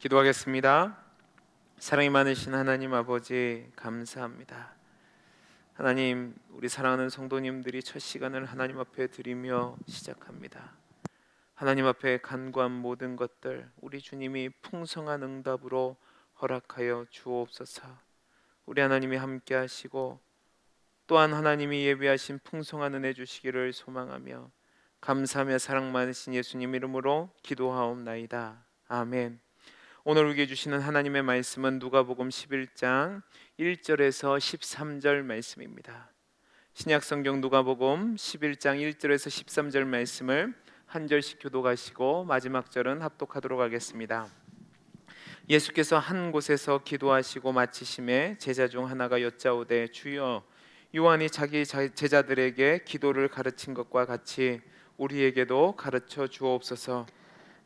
기도하겠습니다. 사랑이 많으신 하나님 아버지 감사합니다. 하나님 우리 사랑하는 성도님들이 첫 시간을 하나님 앞에 드리며 시작합니다. 하나님 앞에 간구한 모든 것들 우리 주님이 풍성한 응답으로 허락하여 주옵소서. 우리 하나님이 함께 하시고 또한 하나님이 예비하신 풍성한 은혜 주시기를 소망하며 감사하며 사랑 많으신 예수님 이름으로 기도하옵나이다. 아멘. 오늘 우리에게 주시는 하나님의 말씀은 누가복음 11장 1절에서 13절 말씀입니다. 신약 성경 누가복음 11장 1절에서 13절 말씀을 한 절씩 교독하시고 마지막 절은 합독하도록 하겠습니다. 예수께서 한 곳에서 기도하시고 마치심에 제자 중 하나가 여짜오되 주여 요한이 자기 제자들에게 기도를 가르친 것과 같이 우리에게도 가르쳐 주옵소서.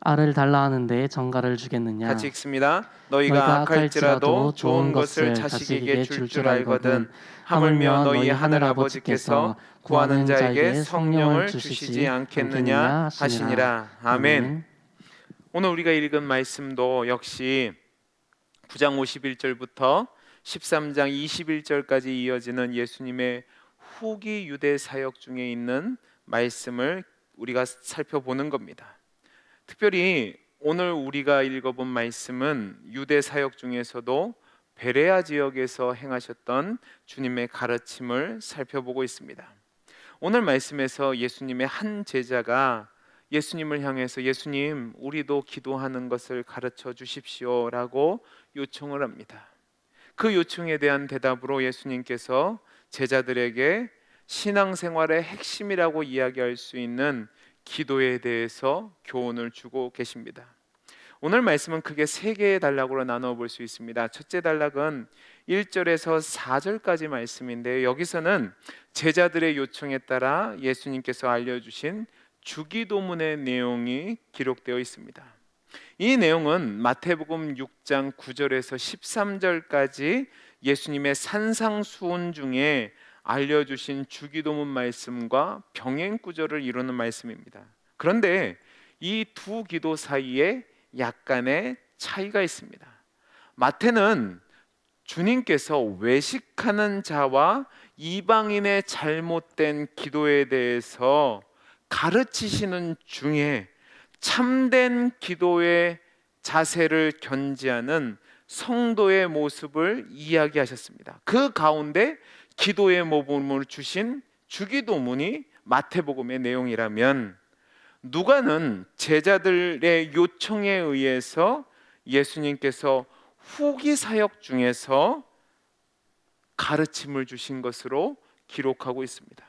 알을 달라 하는데 정가를 주겠느냐 같이 읽습니다. 너희가 악할지라도 좋은 것을 자식에게 줄 줄 알거든 하물며 너희 하늘 아버지께서 구하는 자에게 성령을 주시지 않겠느냐 하시니라. 아멘. 오늘 우리가 읽은 말씀도 역시 9장 51절부터 13장 21절까지 이어지는 예수님의 후기 유대 사역 중에 있는 말씀을 우리가 살펴보는 겁니다. 특별히 오늘 우리가 읽어본 말씀은 유대 사역 중에서도 베레아 지역에서 행하셨던 주님의 가르침을 살펴보고 있습니다. 오늘 말씀에서 예수님의 한 제자가 예수님을 향해서 예수님 우리도 기도하는 것을 가르쳐 주십시오라고 요청을 합니다. 그 요청에 대한 대답으로 예수님께서 제자들에게 신앙생활의 핵심이라고 이야기할 수 있는 기도에 대해서 교훈을 주고 계십니다. 오늘 말씀은 크게 세 개의 단락으로 나누어 볼 수 있습니다. 첫째 단락은 1절에서 4절까지 말씀인데 여기서는 제자들의 요청에 따라 예수님께서 알려주신 주기도문의 내용이 기록되어 있습니다. 이 내용은 마태복음 6장 9절에서 13절까지 예수님의 산상수훈 중에 알려주신 주기도문 말씀과 병행 구절을 이루는 말씀입니다. 그런데 이 두 기도 사이에 약간의 차이가 있습니다. 마태는 주님께서 외식하는 자와 이방인의 잘못된 기도에 대해서 가르치시는 중에 참된 기도의 자세를 견지하는 성도의 모습을 이야기하셨습니다. 그 가운데 기도의 모범을 주신 주기도문이 마태복음의 내용이라면 누가는 제자들의 요청에 의해서 예수님께서 후기 사역 중에서 가르침을 주신 것으로 기록하고 있습니다.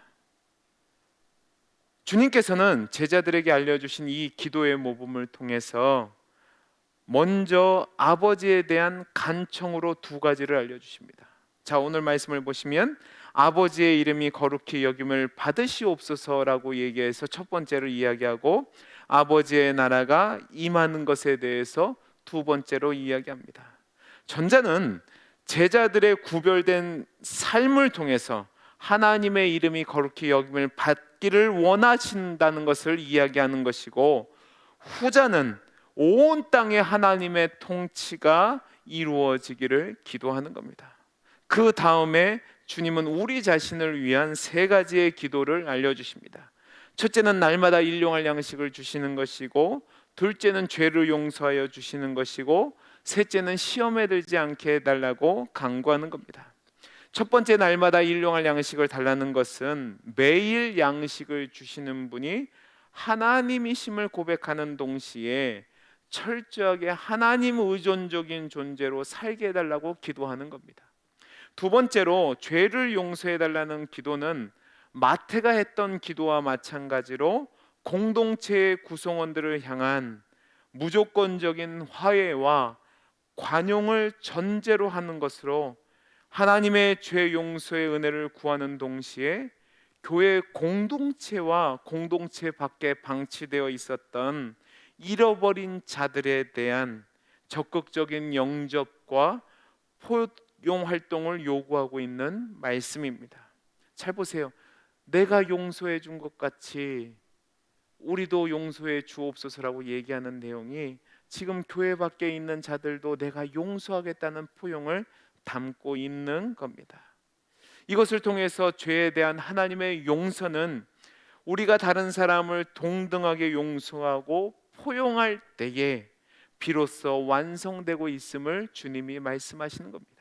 주님께서는 제자들에게 알려주신 이 기도의 모범을 통해서 먼저 아버지에 대한 간청으로 두 가지를 알려주십니다. 자 오늘 말씀을 보시면 아버지의 이름이 거룩히 여김을 받으시옵소서라고 얘기해서 첫 번째로 이야기하고 아버지의 나라가 임하는 것에 대해서 두 번째로 이야기합니다. 전자는 제자들의 구별된 삶을 통해서 하나님의 이름이 거룩히 여김을 받기를 원하신다는 것을 이야기하는 것이고 후자는 온 땅에 하나님의 통치가 이루어지기를 기도하는 겁니다. 그 다음에 주님은 우리 자신을 위한 세 가지의 기도를 알려주십니다. 첫째는 날마다 일용할 양식을 주시는 것이고, 둘째는 죄를 용서하여 주시는 것이고, 셋째는 시험에 들지 않게 해달라고 강구하는 겁니다. 첫 번째 날마다 일용할 양식을 달라는 것은 매일 양식을 주시는 분이 하나님이심을 고백하는 동시에 철저하게 하나님 의존적인 존재로 살게 해달라고 기도하는 겁니다. 두 번째로 죄를 용서해 달라는 기도는 마태가 했던 기도와 마찬가지로 공동체의 구성원들을 향한 무조건적인 화해와 관용을 전제로 하는 것으로 하나님의 죄 용서의 은혜를 구하는 동시에 교회 공동체와 공동체 밖에 방치되어 있었던 잃어버린 자들에 대한 적극적인 영접과 포 용 활동을 요구하고 있는 말씀입니다. 잘 보세요. 내가 용서해 준 것 같이 우리도 용서해 주옵소서라고 얘기하는 내용이 지금 교회 밖에 있는 자들도 내가 용서하겠다는 포용을 담고 있는 겁니다. 이것을 통해서 죄에 대한 하나님의 용서는 우리가 다른 사람을 동등하게 용서하고 포용할 때에 비로소 완성되고 있음을 주님이 말씀하시는 겁니다.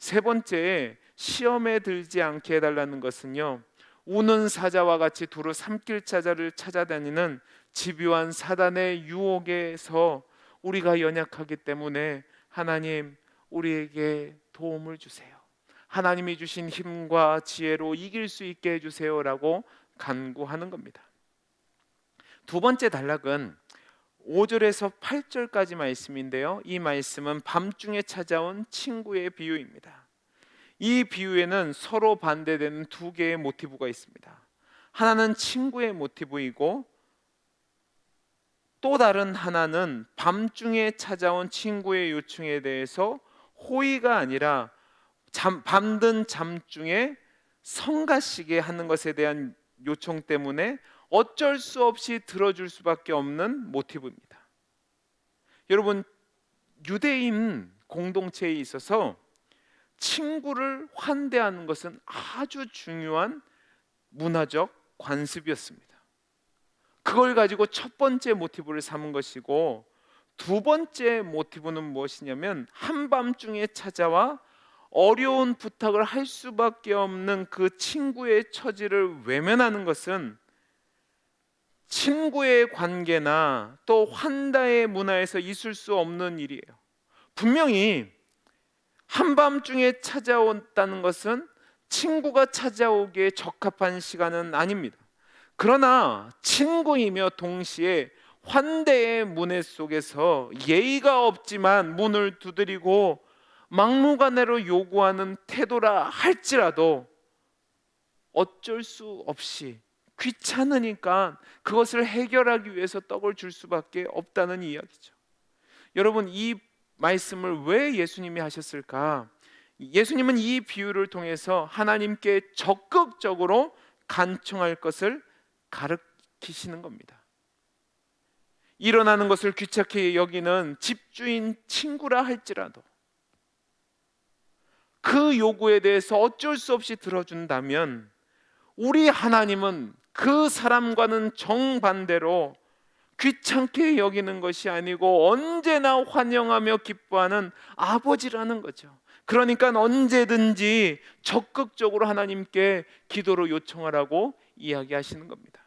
세 번째, 시험에 들지 않게 해달라는 것은요. 우는 사자와 같이 두루 삼킬 자자를 찾아다니는 집요한 사단의 유혹에서 우리가 연약하기 때문에 하나님 우리에게 도움을 주세요. 하나님이 주신 힘과 지혜로 이길 수 있게 해주세요라고 간구하는 겁니다. 두 번째 단락은 5절에서 8절까지 말씀인데요. 이 말씀은 밤중에 찾아온 친구의 비유입니다. 이 비유에는 서로 반대되는 두 개의 모티브가 있습니다. 하나는 친구의 모티브이고 또 다른 하나는 밤중에 찾아온 친구의 요청에 대해서 호의가 아니라 잠, 밤든 잠중에 성가시게 하는 것에 대한 요청 때문에 어쩔 수 없이 들어줄 수밖에 없는 모티브입니다. 여러분 유대인 공동체에 있어서 친구를 환대하는 것은 아주 중요한 문화적 관습이었습니다. 그걸 가지고 첫 번째 모티브를 삼은 것이고 두 번째 모티브는 무엇이냐면 한밤중에 찾아와 어려운 부탁을 할 수밖에 없는 그 친구의 처지를 외면하는 것은 친구의 관계나 또 환다의 문화에서 있을 수 없는 일이에요. 분명히 한밤중에 찾아온다는 것은 친구가 찾아오기에 적합한 시간은 아닙니다. 그러나 친구이며 동시에 환대의 문의 속에서 예의가 없지만 문을 두드리고 막무가내로 요구하는 태도라 할지라도 어쩔 수 없이 귀찮으니까 그것을 해결하기 위해서 떡을 줄 수밖에 없다는 이야기죠. 여러분 이 말씀을 왜 예수님이 하셨을까? 예수님은 이 비유를 통해서 하나님께 적극적으로 간청할 것을 가르치시는 겁니다. 일어나는 것을 귀찮게 여기는 집주인 친구라 할지라도 그 요구에 대해서 어쩔 수 없이 들어준다면 우리 하나님은 그 사람과는 정반대로 귀찮게 여기는 것이 아니고 언제나 환영하며 기뻐하는 아버지라는 거죠. 그러니까 언제든지 적극적으로 하나님께 기도로 요청하라고 이야기하시는 겁니다.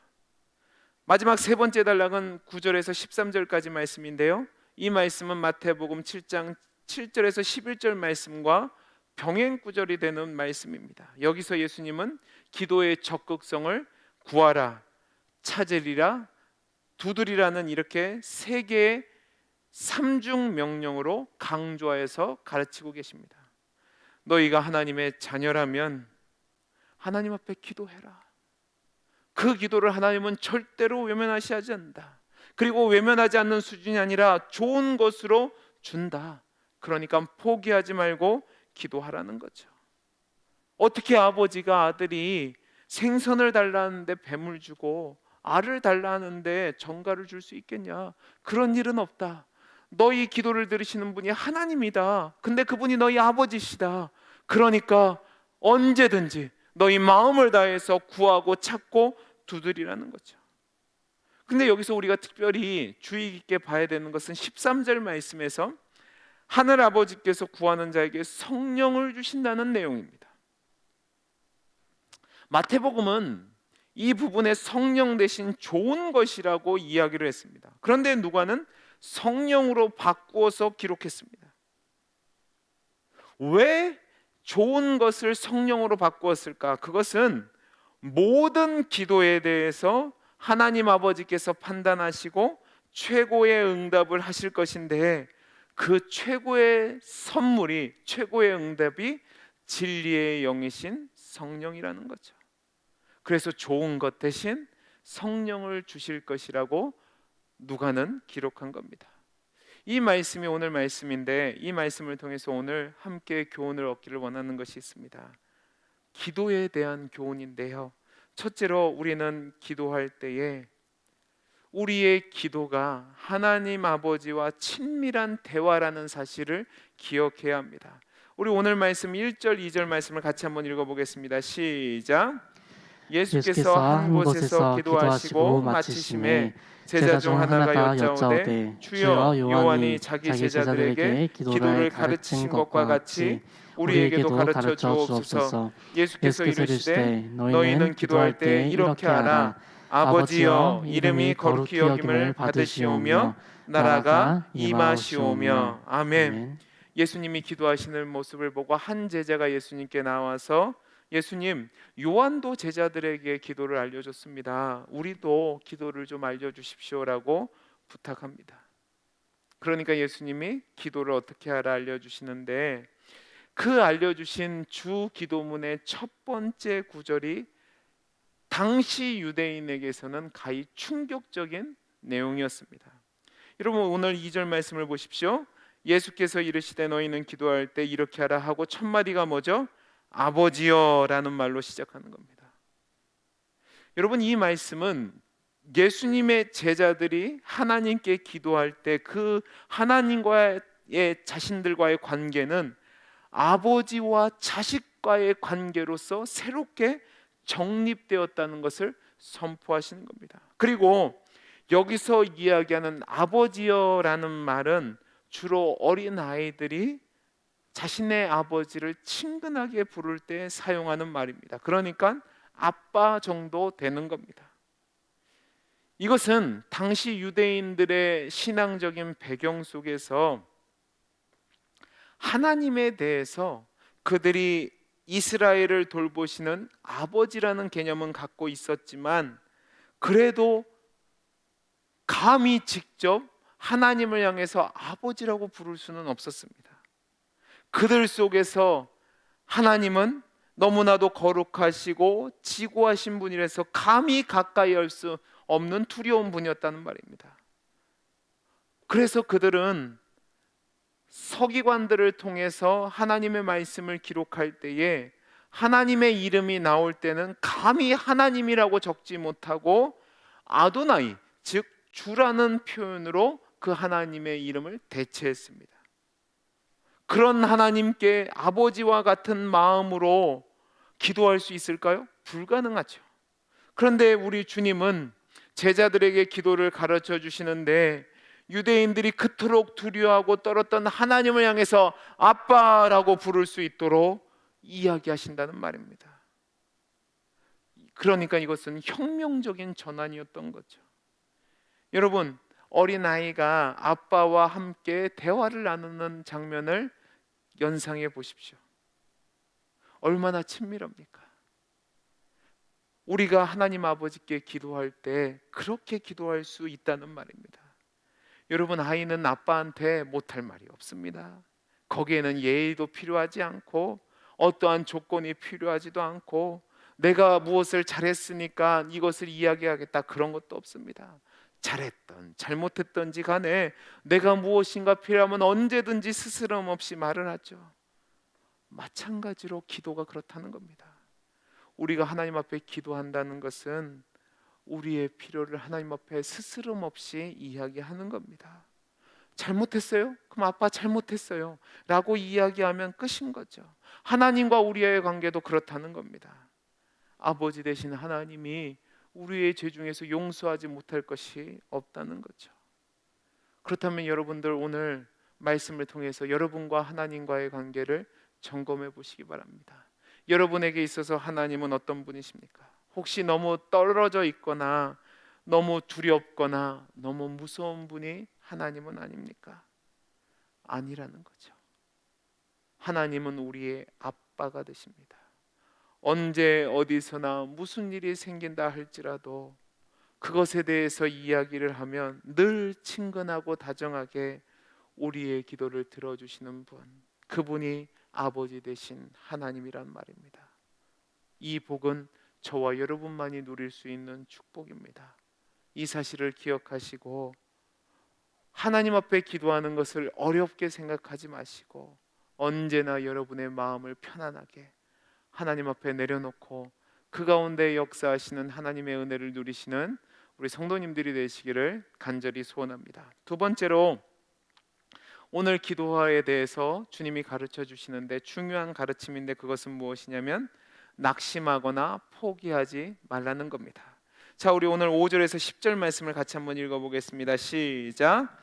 마지막 세 번째 단락은 9절에서 13절까지 말씀인데요. 이 말씀은 마태복음 7장 7절에서 11절 말씀과 병행 구절이 되는 말씀입니다. 여기서 예수님은 기도의 적극성을 구하라, 찾으리라, 두드리라는 이렇게 세 개의 삼중 명령으로 강조해서 가르치고 계십니다. 너희가 하나님의 자녀라면 하나님 앞에 기도해라. 그 기도를 하나님은 절대로 외면하시지 않는다. 그리고 외면하지 않는 수준이 아니라 좋은 것으로 준다. 그러니까 포기하지 말고 기도하라는 거죠. 어떻게 아버지가 아들이 생선을 달라는데 뱀을 주고 알을 달라는데 정가를 줄 수 있겠냐? 그런 일은 없다. 너희 기도를 들으시는 분이 하나님이다. 근데 그분이 너희 아버지시다. 그러니까 언제든지 너희 마음을 다해서 구하고 찾고 두드리라는 거죠. 근데 여기서 우리가 특별히 주의 깊게 봐야 되는 것은 13절 말씀에서 하늘 아버지께서 구하는 자에게 성령을 주신다는 내용입니다. 마태복음은 이 부분에 성령 대신 좋은 것이라고 이야기를 했습니다. 그런데 누가는 성령으로 바꾸어서 기록했습니다. 왜 좋은 것을 성령으로 바꾸었을까? 그것은 모든 기도에 대해서 하나님 아버지께서 판단하시고 최고의 응답을 하실 것인데 그 최고의 선물이 최고의 응답이 진리의 영이신 성령이라는 거죠. 그래서 좋은 것 대신 성령을 주실 것이라고 누가는 기록한 겁니다. 이 말씀이 오늘 말씀인데 이 말씀을 통해서 오늘 함께 교훈을 얻기를 원하는 것이 있습니다. 기도에 대한 교훈인데요. 첫째로 우리는 기도할 때에 우리의 기도가 하나님 아버지와 친밀한 대화라는 사실을 기억해야 합니다. 우리 오늘 말씀 1절 2절 말씀을 같이 한번 읽어 보겠습니다. 시작. 예수께서 한 곳에서 기도하시고 마치심에 제자 중 하나가 여짜오되 주여 요한이 자기 제자들에게 기도를 가르친 것과 같이 우리에게도 가르쳐 주옵소서. 예수께서 이르시되 너희는 기도할 때 이렇게 하라. 아버지여 이름이 거룩히 여김을 받으시오며 나라가 임하시오며. 아멘. 예수님이 기도하시는 모습을 보고 한 제자가 예수님께 나와서 예수님 요한도 제자들에게 기도를 알려줬습니다. 우리도 기도를 좀 알려주십시오라고 부탁합니다. 그러니까 예수님이 기도를 어떻게 하라 알려주시는데 그 알려주신 주 기도문의 첫 번째 구절이 당시 유대인에게서는 가히 충격적인 내용이었습니다. 여러분 오늘 2절 말씀을 보십시오. 예수께서 이르시되 너희는 기도할 때 이렇게 하라 하고 첫 마디가 뭐죠? 아버지여라는 말로 시작하는 겁니다. 여러분 이 말씀은 예수님의 제자들이 하나님께 기도할 때 그 하나님과의 자신들과의 관계는 아버지와 자식과의 관계로서 새롭게 정립되었다는 것을 선포하시는 겁니다. 그리고 여기서 이야기하는 아버지여라는 말은 주로 어린 아이들이 자신의 아버지를 친근하게 부를 때 사용하는 말입니다. 그러니까 아빠 정도 되는 겁니다. 이것은 당시 유대인들의 신앙적인 배경 속에서 하나님에 대해서 그들이 이스라엘을 돌보시는 아버지라는 개념은 갖고 있었지만 그래도 감히 직접 하나님을 향해서 아버지라고 부를 수는 없었습니다. 그들 속에서 하나님은 너무나도 거룩하시고 지고하신 분이라서 감히 가까이 할 수 없는 두려운 분이었다는 말입니다. 그래서 그들은 서기관들을 통해서 하나님의 말씀을 기록할 때에 하나님의 이름이 나올 때는 감히 하나님이라고 적지 못하고 아도나이 즉 주라는 표현으로 그 하나님의 이름을 대체했습니다. 그런 하나님께 아버지와 같은 마음으로 기도할 수 있을까요? 불가능하죠. 그런데 우리 주님은 제자들에게 기도를 가르쳐 주시는데 유대인들이 그토록 두려워하고 떨었던 하나님을 향해서 아빠라고 부를 수 있도록 이야기하신다는 말입니다. 그러니까 이것은 혁명적인 전환이었던 거죠. 여러분, 어린 아이가 아빠와 함께 대화를 나누는 장면을 연상해 보십시오. 얼마나 친밀합니까? 우리가 하나님 아버지께 기도할 때 그렇게 기도할 수 있다는 말입니다. 여러분 아이는 아빠한테 못할 말이 없습니다. 거기에는 예의도 필요하지 않고 어떠한 조건이 필요하지도 않고 내가 무엇을 잘했으니까 이것을 이야기하겠다 그런 것도 없습니다. 잘했던 잘못했던지 간에 내가 무엇인가 필요하면 언제든지 스스럼 없이 말을 하죠. 마찬가지로 기도가 그렇다는 겁니다. 우리가 하나님 앞에 기도한다는 것은 우리의 필요를 하나님 앞에 스스럼 없이 이야기하는 겁니다. 잘못했어요? 그럼 아빠 잘못했어요. 라고 이야기하면 끝인 거죠. 하나님과 우리의 관계도 그렇다는 겁니다. 아버지 되신 하나님이 우리의 죄 중에서 용서하지 못할 것이 없다는 거죠. 그렇다면 여러분들 오늘 말씀을 통해서 여러분과 하나님과의 관계를 점검해 보시기 바랍니다. 여러분에게 있어서 하나님은 어떤 분이십니까? 혹시 너무 떨어져 있거나 너무 두렵거나 너무 무서운 분이 하나님은 아닙니까? 아니라는 거죠. 하나님은 우리의 아빠가 되십니다. 언제 어디서나 무슨 일이 생긴다 할지라도 그것에 대해서 이야기를 하면 늘 친근하고 다정하게 우리의 기도를 들어주시는 분, 그분이 아버지 되신 하나님이란 말입니다. 이 복은 저와 여러분만이 누릴 수 있는 축복입니다. 이 사실을 기억하시고 하나님 앞에 기도하는 것을 어렵게 생각하지 마시고 언제나 여러분의 마음을 편안하게 하나님 앞에 내려놓고 그 가운데 역사하시는 하나님의 은혜를 누리시는 우리 성도님들이 되시기를 간절히 소원합니다. 두 번째로 오늘 기도화에 대해서 주님이 가르쳐 주시는데 중요한 가르침인데 그것은 무엇이냐면 낙심하거나 포기하지 말라는 겁니다. 자, 우리 오늘 5절에서 10절 말씀을 같이 한번 읽어 보겠습니다. 시작.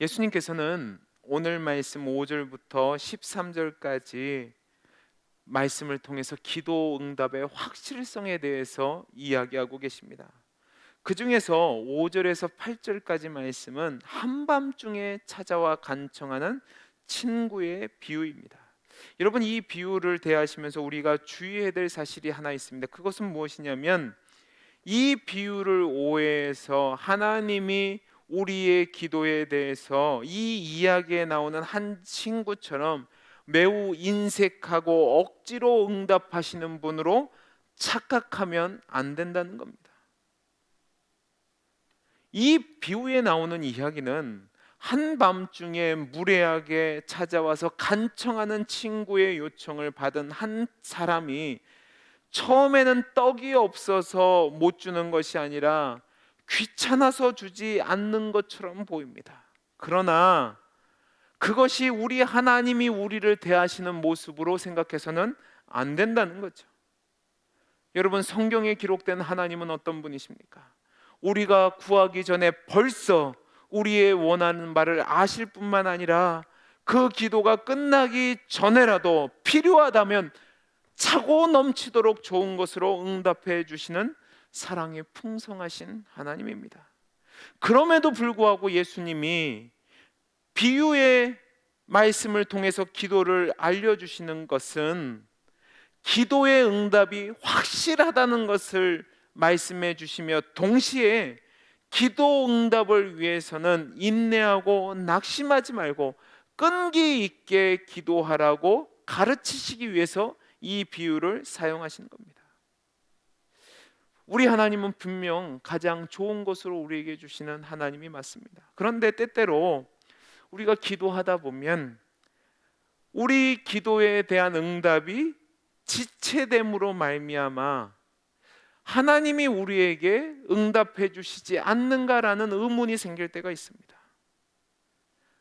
예수님께서는 오늘 말씀 5절부터 13절까지 말씀을 통해서 기도 응답의 확실성에 대해서 이야기하고 계십니다. 그 중에서 5절에서 8절까지 말씀은 한밤중에 찾아와 간청하는 친구의 비유입니다. 여러분 이 비유를 대하시면서 우리가 주의해야 될 사실이 하나 있습니다. 그것은 무엇이냐면 이 비유를 오해해서 하나님이 우리의 기도에 대해서 이 이야기에 나오는 한 친구처럼 매우 인색하고 억지로 응답하시는 분으로 착각하면 안 된다는 겁니다. 이 비유에 나오는 이야기는 한밤중에 무례하게 찾아와서 간청하는 친구의 요청을 받은 한 사람이 처음에는 떡이 없어서 못 주는 것이 아니라 귀찮아서 주지 않는 것처럼 보입니다. 그러나 그것이 우리 하나님이 우리를 대하시는 모습으로 생각해서는 안 된다는 거죠. 여러분 성경에 기록된 하나님은 어떤 분이십니까? 우리가 구하기 전에 벌써 우리의 원하는 바를 아실 뿐만 아니라 그 기도가 끝나기 전에라도 필요하다면 차고 넘치도록 좋은 것으로 응답해 주시는 사랑이 풍성하신 하나님입니다. 그럼에도 불구하고 예수님이 비유의 말씀을 통해서 기도를 알려주시는 것은 기도의 응답이 확실하다는 것을 말씀해 주시며 동시에 기도 응답을 위해서는 인내하고 낙심하지 말고 끈기 있게 기도하라고 가르치시기 위해서 이 비유를 사용하신 겁니다. 우리 하나님은 분명 가장 좋은 것으로 우리에게 주시는 하나님이 맞습니다. 그런데 때때로 우리가 기도하다 보면 우리 기도에 대한 응답이 지체됨으로 말미암아 하나님이 우리에게 응답해 주시지 않는가라는 의문이 생길 때가 있습니다.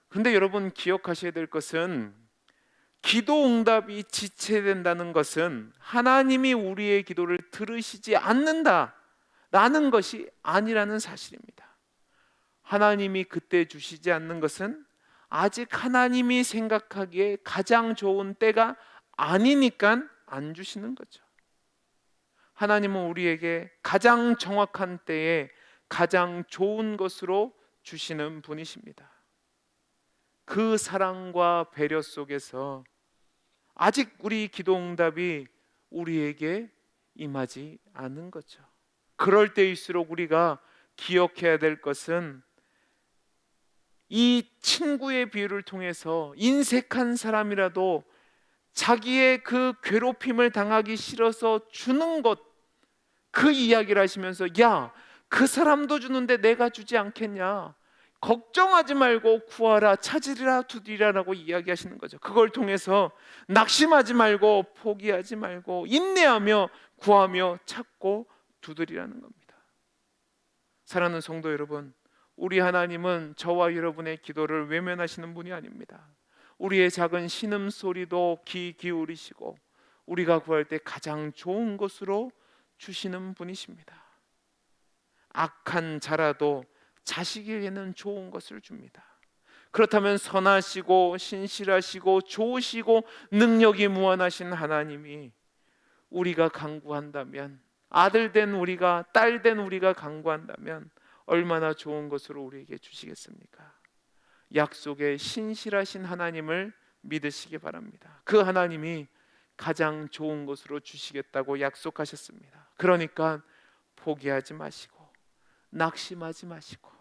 그런데 여러분 기억하셔야 될 것은 기도 응답이 지체된다는 것은 하나님이 우리의 기도를 들으시지 않는다라는 것이 아니라는 사실입니다. 하나님이 그때 주시지 않는 것은 아직 하나님이 생각하기에 가장 좋은 때가 아니니까 안 주시는 거죠. 하나님은 우리에게 가장 정확한 때에 가장 좋은 것으로 주시는 분이십니다. 그 사랑과 배려 속에서 아직 우리 기도 응답이 우리에게 임하지 않은 거죠. 그럴 때일수록 우리가 기억해야 될 것은 이 친구의 비유를 통해서 인색한 사람이라도 자기의 그 괴롭힘을 당하기 싫어서 주는 것, 그 이야기를 하시면서 야, 그 사람도 주는데 내가 주지 않겠냐? 걱정하지 말고 구하라, 찾으리라, 두드리라라고 이야기하시는 거죠. 그걸 통해서 낙심하지 말고 포기하지 말고 인내하며 구하며 찾고 두드리라는 겁니다. 사랑하는 성도 여러분, 우리 하나님은 저와 여러분의 기도를 외면하시는 분이 아닙니다. 우리의 작은 신음 소리도 귀 기울이시고 우리가 구할 때 가장 좋은 것으로 주시는 분이십니다. 악한 자라도 자식에게는 좋은 것을 줍니다. 그렇다면 선하시고 신실하시고 좋으시고 능력이 무한하신 하나님이 우리가 강구한다면 아들 된 우리가 딸 된 우리가 강구한다면 얼마나 좋은 것으로 우리에게 주시겠습니까? 약속의 신실하신 하나님을 믿으시기 바랍니다. 그 하나님이 가장 좋은 것으로 주시겠다고 약속하셨습니다. 그러니까 포기하지 마시고 낙심하지 마시고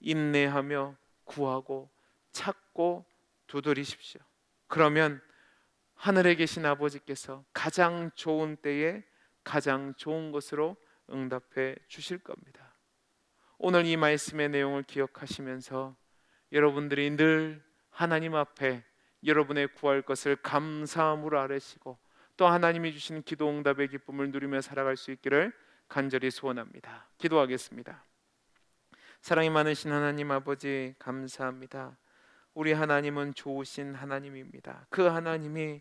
인내하며 구하고 찾고 두드리십시오. 그러면 하늘에 계신 아버지께서 가장 좋은 때에 가장 좋은 것으로 응답해 주실 겁니다. 오늘 이 말씀의 내용을 기억하시면서 여러분들이 늘 하나님 앞에 여러분의 구할 것을 감사함으로 아뢰시고 또 하나님이 주신 기도 응답의 기쁨을 누리며 살아갈 수 있기를 간절히 소원합니다. 기도하겠습니다. 사랑이 많으신 하나님 아버지 감사합니다. 우리 하나님은 좋으신 하나님입니다. 그 하나님이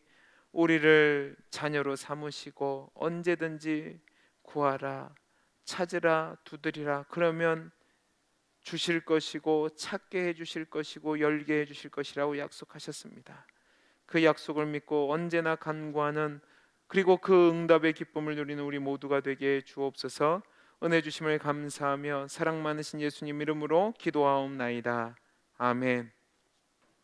우리를 자녀로 삼으시고 언제든지 구하라 찾으라 두드리라 그러면 주실 것이고 찾게 해 주실 것이고 열게 해 주실 것이라고 약속하셨습니다. 그 약속을 믿고 언제나 간구하는 그리고 그 응답의 기쁨을 누리는 우리 모두가 되게 주옵소서. 은혜 주심을 감사하며 사랑 많으신 예수님 이름으로 기도하옵나이다. 아멘.